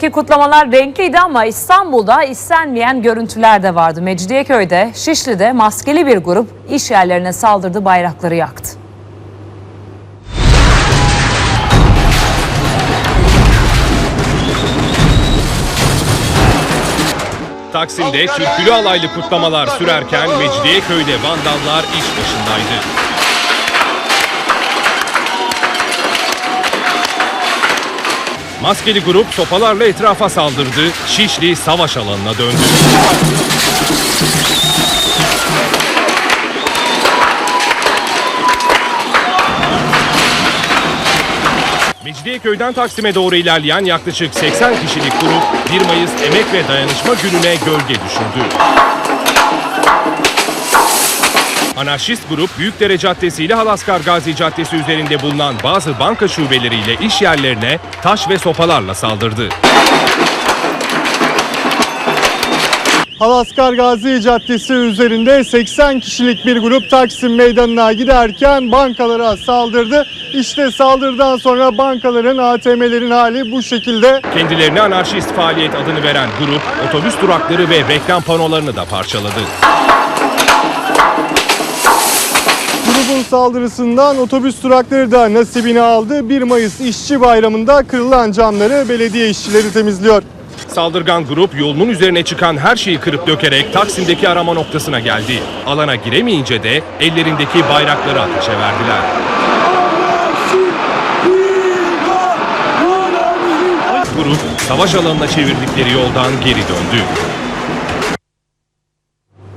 Taksim'deki kutlamalar renkliydi ama İstanbul'da istenmeyen görüntüler de vardı. Mecidiyeköy'de, Şişli'de maskeli bir grup iş yerlerine saldırdı, bayrakları yaktı. Taksim'de türkülü alaylı kutlamalar sürerken Mecidiyeköy'de vandallar iş başındaydı. Maskeli grup sopalarla etrafa saldırdı, Şişli savaş alanına döndü. Mecidiyeköy'den Taksim'e doğru ilerleyen yaklaşık 80 kişilik grup 1 Mayıs Emek ve Dayanışma Günü'ne gölge düşürdü. Anarşist grup Büyükdere Caddesi ile Halaskar Gazi Caddesi üzerinde bulunan bazı banka şubeleriyle iş yerlerine taş ve sopalarla saldırdı. Halaskar Gazi Caddesi üzerinde 80 kişilik bir grup Taksim Meydanı'na giderken bankalara saldırdı. İşte saldırıdan sonra bankaların ATM'lerin hali bu şekilde. Kendilerine anarşist faaliyet adını veren grup otobüs durakları ve reklam panolarını da parçaladı. Grubun saldırısından otobüs durakları da nasibini aldı. 1 Mayıs İşçi Bayramı'nda kırılan camları belediye işçileri temizliyor. Saldırgan grup yolunun üzerine çıkan her şeyi kırıp dökerek Taksim'deki arama noktasına geldi. Alana giremeyince de ellerindeki bayrakları ateşe verdiler. Grup savaş alanına çevirdikleri yoldan geri döndü.